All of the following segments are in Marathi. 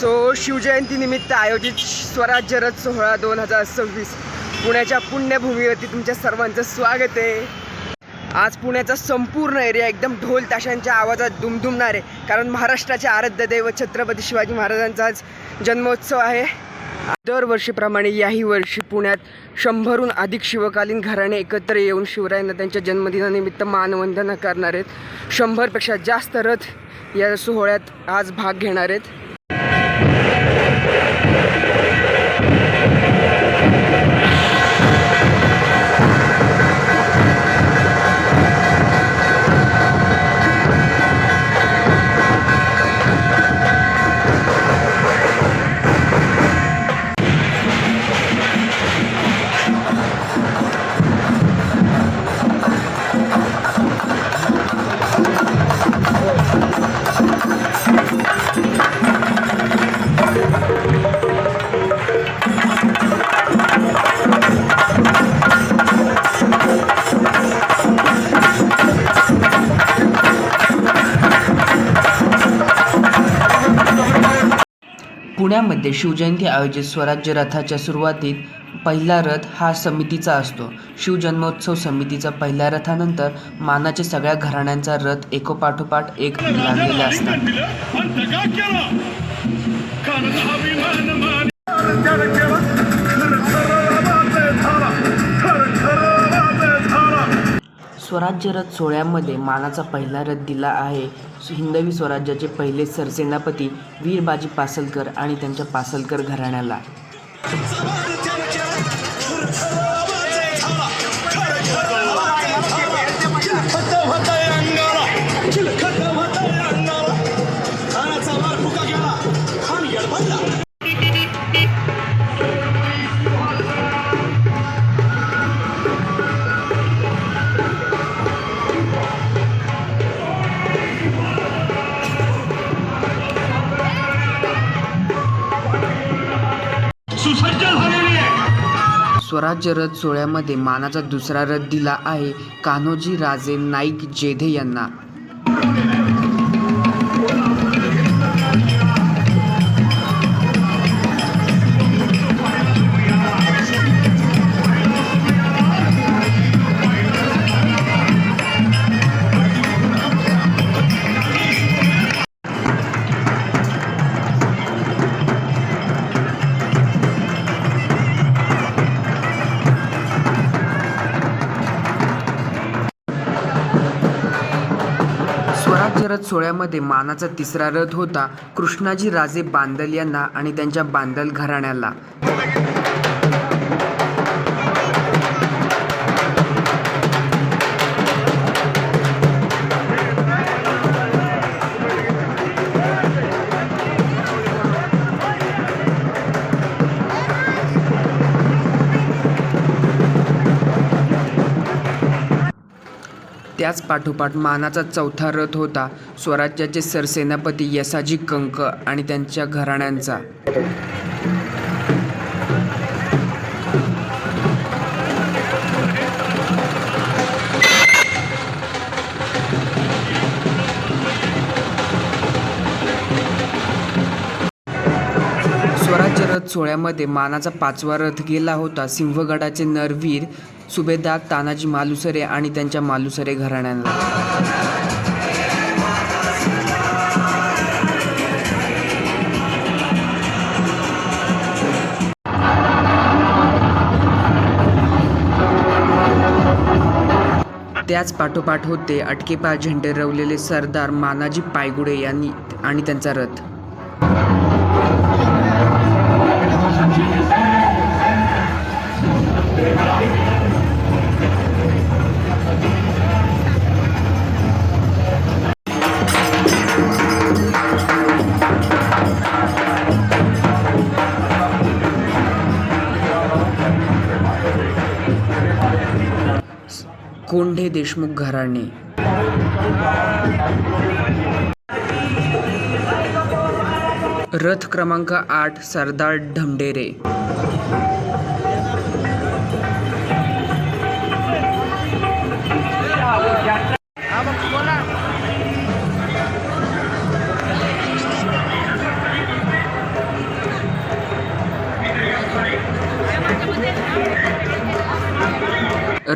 सो शिवजयंतीनिमित्त आयोजित स्वराज्य रथ सोहळा दोन हजार सव्वीस. पुण्याच्या पुण्यभूमीवरती तुमच्या सर्वांचं स्वागत आहे. आज पुण्याचा संपूर्ण एरिया एकदम ढोल ताशांच्या आवाजात दुमदुमणार आहे. कारण महाराष्ट्राचे आराध्य दैव छत्रपती शिवाजी महाराजांचा आज जन्मोत्सव आहे. दरवर्षीप्रमाणे याही वर्षी पुण्यात शंभरहून अधिक शिवकालीन घराणे एकत्र येऊन शिवरायांना त्यांच्या जन्मदिनानिमित्त मानवंदना करणार आहेत. शंभरपेक्षा जास्त रथ या सोहळ्यात आज भाग घेणार आहेत. पुण्यामध्ये शिवजयंती आयोजित स्वराज्य रथाच्या सुरुवातीत पहिला रथ हा समितीचा असतो. शिवजन्मोत्सव समितीचा पहिल्या रथानंतर मानाच्या सगळ्या घराण्यांचा रथ एकोपाठोपाठ एक लागलेला असतात स्वराज्य रथ सोहळ्यामध्ये मानाचा पहिला रथ दिला आहे. हिंदवी स्वराज्याचे पहिले सरसेनापती वीरबाजी पासलकर आणि त्यांच्या पासलकर घराण्याला. स्वराज्य रथ सोहळ्यामध्ये मानाचा दुसरा रथ दिला आहे कान्होजी राजे नाईक जेधे यांना. स्वराज्य सोहळ्यामध्ये मानाचा तिसरा रथ होता कृष्णाजी राजे बांदल यांना आणि त्यांच्या बांदल घराण्याला. त्याच पाठोपाठ मानाचा चौथा रथ होता. स्वराज्याचे सरसेनापती यसाजी कंक आणि त्यांच्या घराण्यांचा. स्वराज्य रथ सोहळ्यामध्ये मानाचा पाचवा रथ गेला होता. सिंहगडाचे नरवीर सुभेदार तानाजी मालुसरे आणि त्यांच्या मालुसरे घराण्यांना. त्याच पाठोपाठ होते अटकेपार झेंडे रवलेले सरदार मानाजी पायगुडे यांनी आणि त्यांचा रथ. कोंढे देशमुख घराणे. रथ क्रमांक आठ सरदार ढमढेरे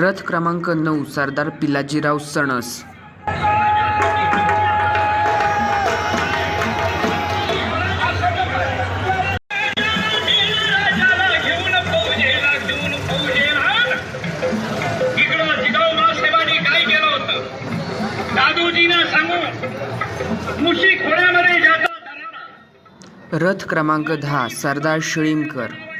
रथ क्रमांक नऊ सरदार पिलाजीराव सणस. रथ क्रमांक दहा सरदार शिळीमकर.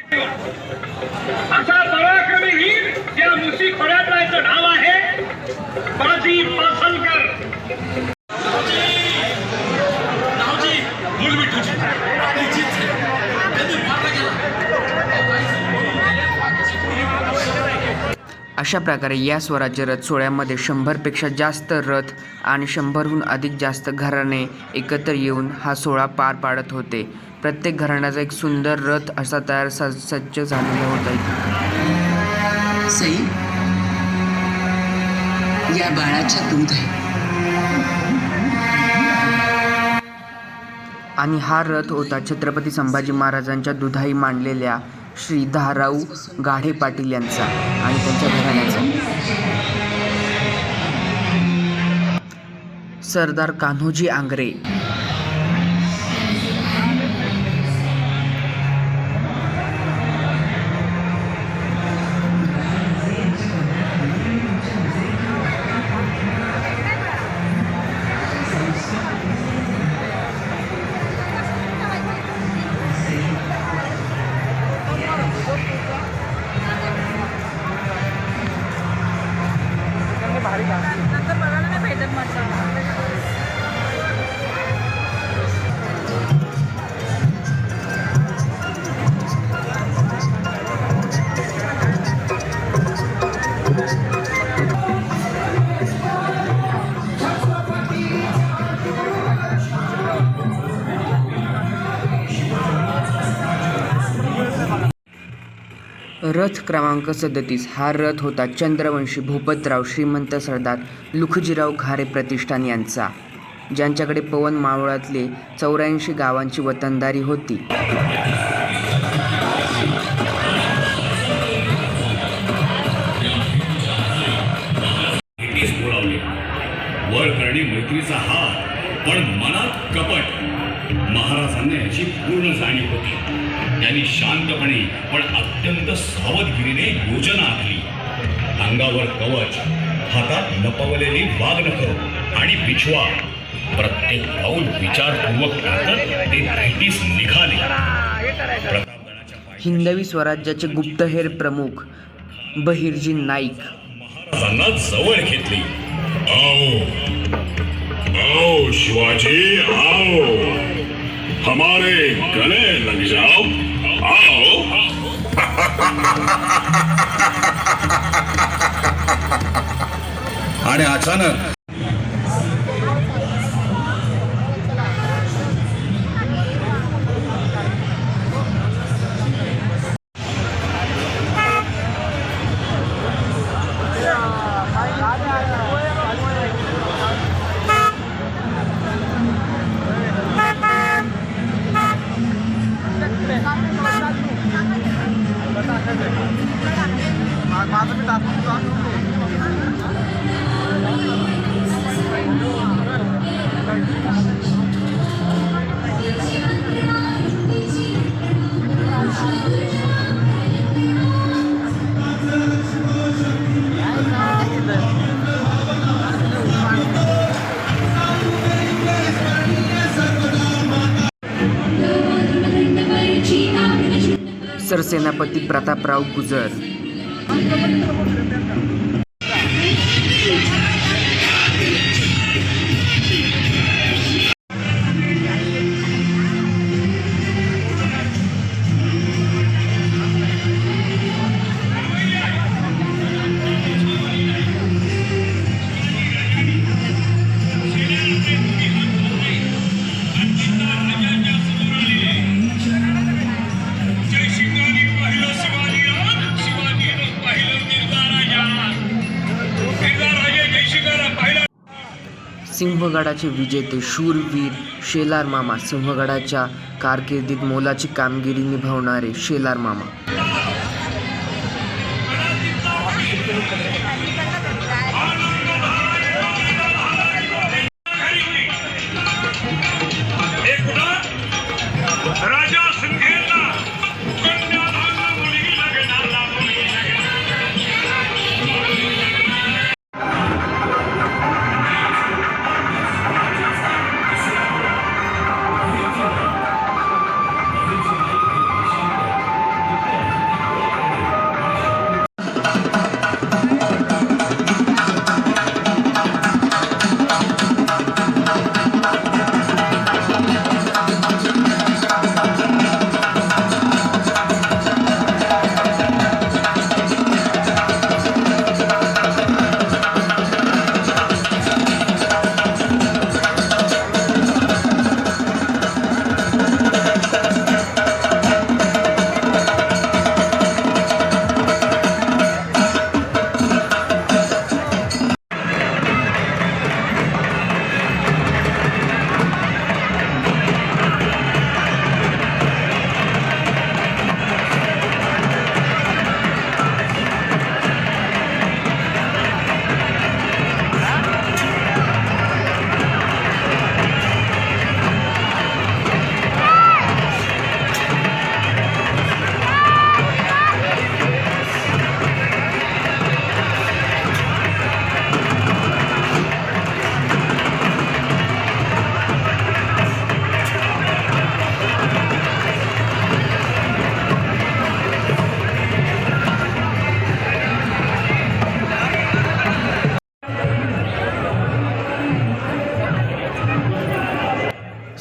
अशा प्रकारे या स्वराज्य रथ सोहळ्यामध्ये शंभरपेक्षा जास्त रथ आणि शंभरहून अधिक जास्त घराणे एकत्र येऊन हा सोहळा पार पाडत होते. प्रत्येक घराण्याचा एक सुंदर रथ असा तयार स सज्ज झालेला होता सई या बाळाच्या दूध आहे. आणि हा रथ होता छत्रपती संभाजी महाराजांच्या दुधाई मांडलेल्या श्री धाराऊ गाढे पाटील यांचा आणि त्यांच्या घराण्याचा. सरदार कान्होजी आंग्रे रथ क्रमांक सदतीस. हा रथ होता चंद्रवंशी भूपतराव श्रीमंत सरदार लुखजीराव घारे प्रतिष्ठान यांचा ज्यांच्याकडे पवन मावळातले चौऱ्याऐंशी गावांची वतनदारी होती. वर करणे मैत्रीचा हात पण मनात कपट. महाराजांना याची पूर्ण जाणीव होती. त्यांनी शांतपणे पण सावधगिरीने योजना आखली अंगावर कवच हातात लपवलेली वाघनख आणि बिछवा. प्रत्येक पाऊल विचारपूर्वक टाकत ते भेटीस निघाले. हिंदवी स्वराज्याचे गुप्तहेर प्रमुख बहिर्जी नाईक. महाराजांना जवळ घेतली. आओ आओ शिवाजी आओ. हमारे गले लग जाओ. आओ. आणि अचानक 맞습니다. सेनापती प्रतापराव गुजर. सिंहगडाचे विजेते शूरवीर शेलार मामा. सिंहगडाच्या कारकिर्दीत मोलाची कामगिरी निभावणारे शेलार मामा.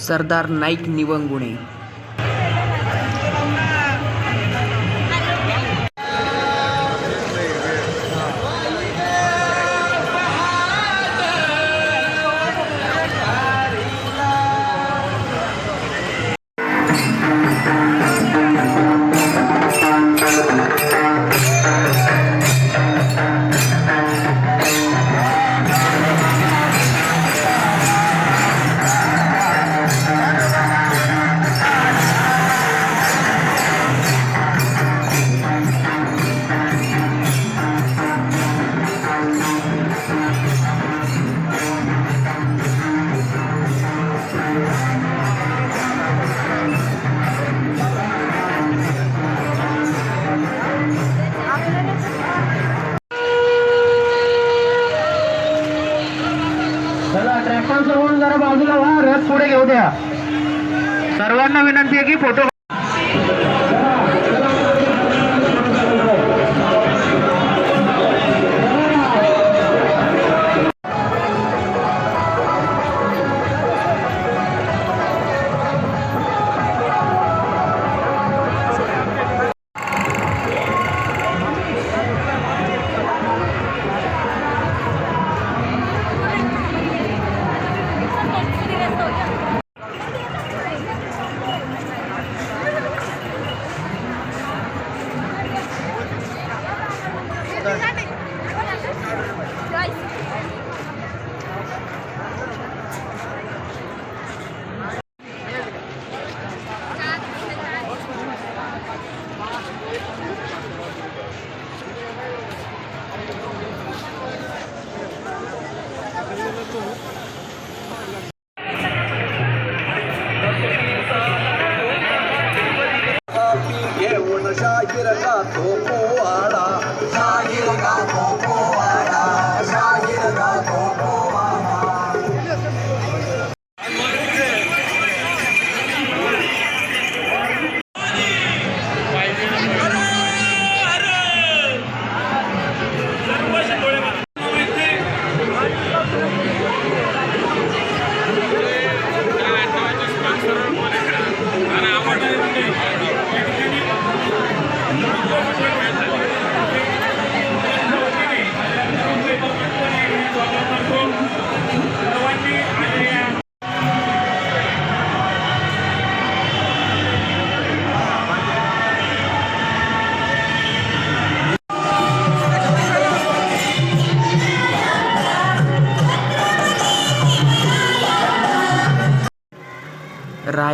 सरदार नाईक निवंगुणे.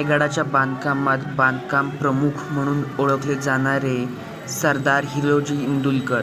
रायगडाच्या बांधकामात बांधकाम प्रमुख म्हणून ओळखले जाणारे सरदार हिरोजी इंदुलकर.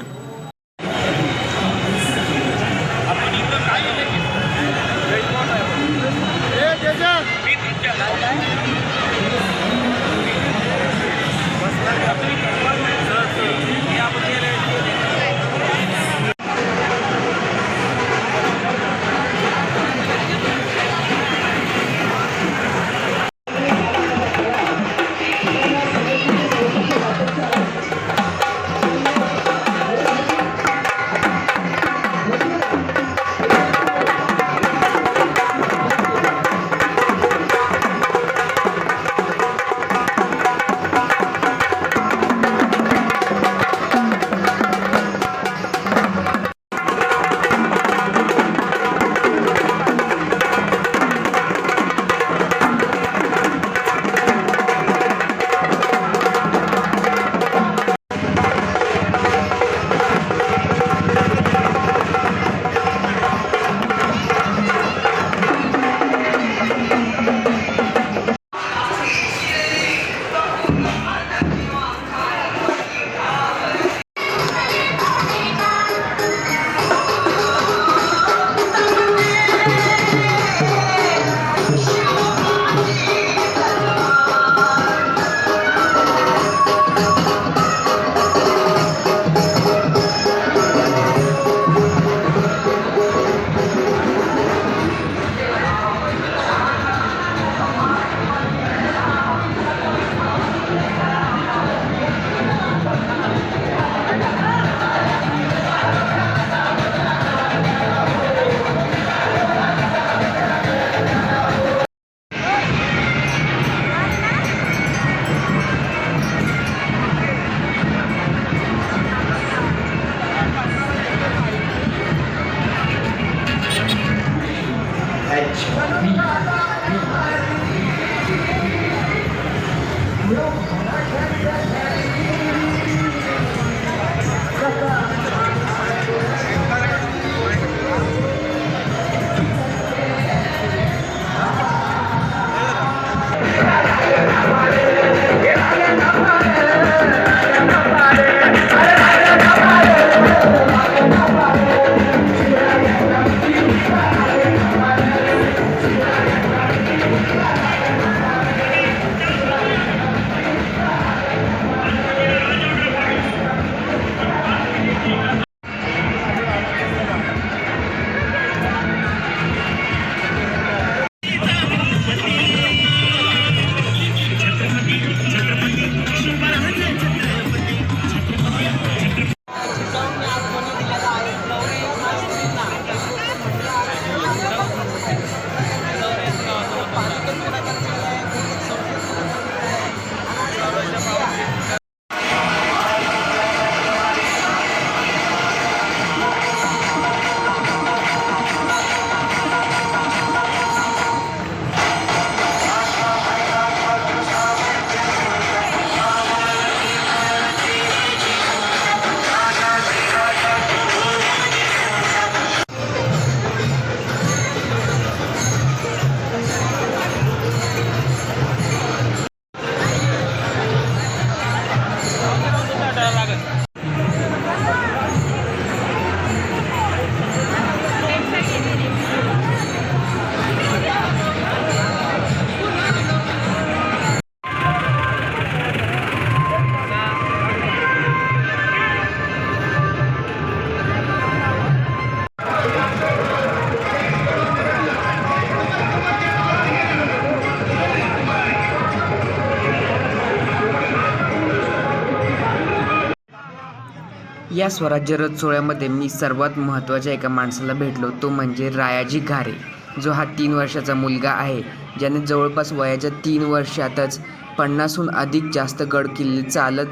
या स्वराज्य रथ सोहळ्यामध्ये मी सर्वात महत्त्वाच्या एका माणसाला भेटलो. तो म्हणजे रायाजी घारे. जो हा तीन वर्षाचा मुलगा आहे. ज्याने जवळपास वयाच्या तीन वर्षातच पन्नासहून अधिक जास्त गड किल्ले चालत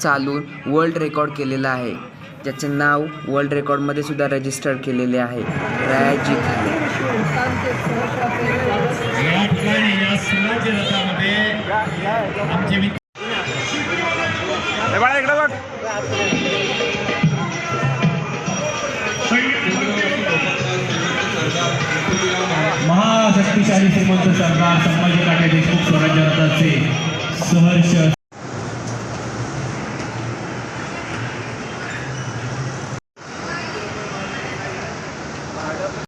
चालून वर्ल्ड रेकॉर्ड केलेलं आहे. ज्याचे नाव वर्ल्ड रेकॉर्डमध्ये सुद्धा रजिस्टर केलेले आहे. रायाजी घारे. या ठिकाणी या श्रीमंत सरदार संभाजी काटे देशमुख स्वराज्य सहर्ष